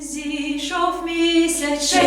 Ziszow mi serce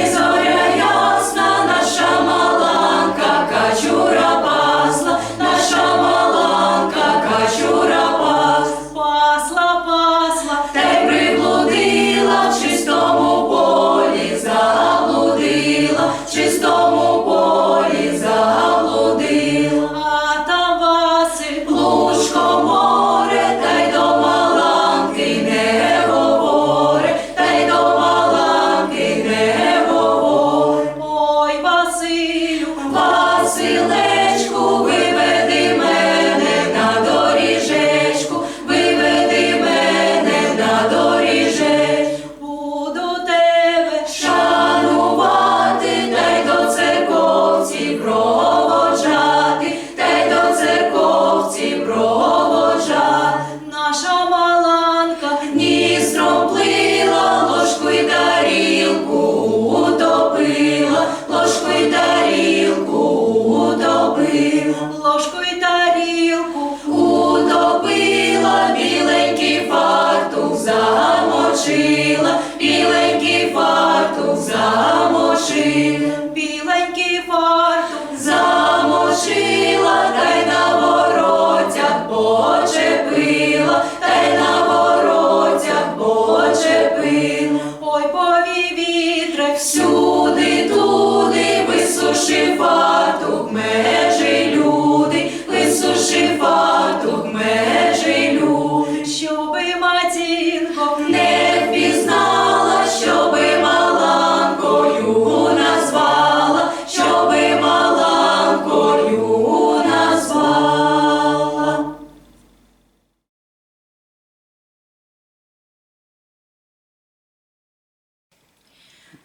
замочила, біленький фартух замочила, біленький фартух замочила, та й на воротях почепила, та й на воротях почепила, ой пові вітре всюди туди висуши фартух мене.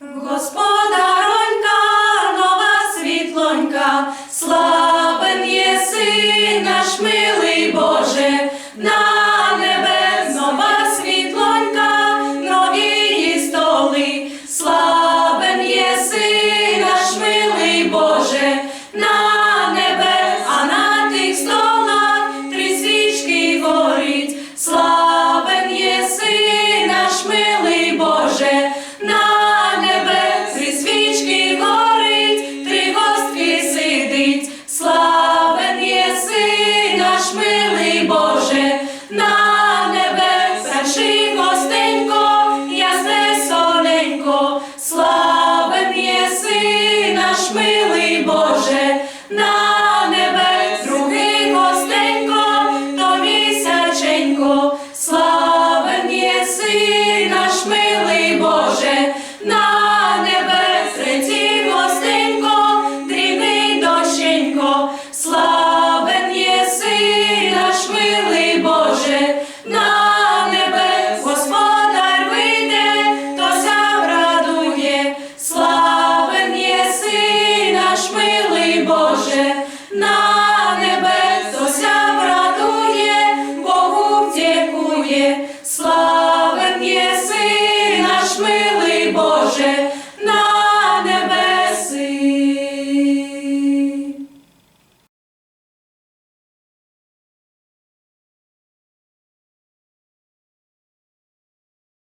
Господь спаси наш мир. Boże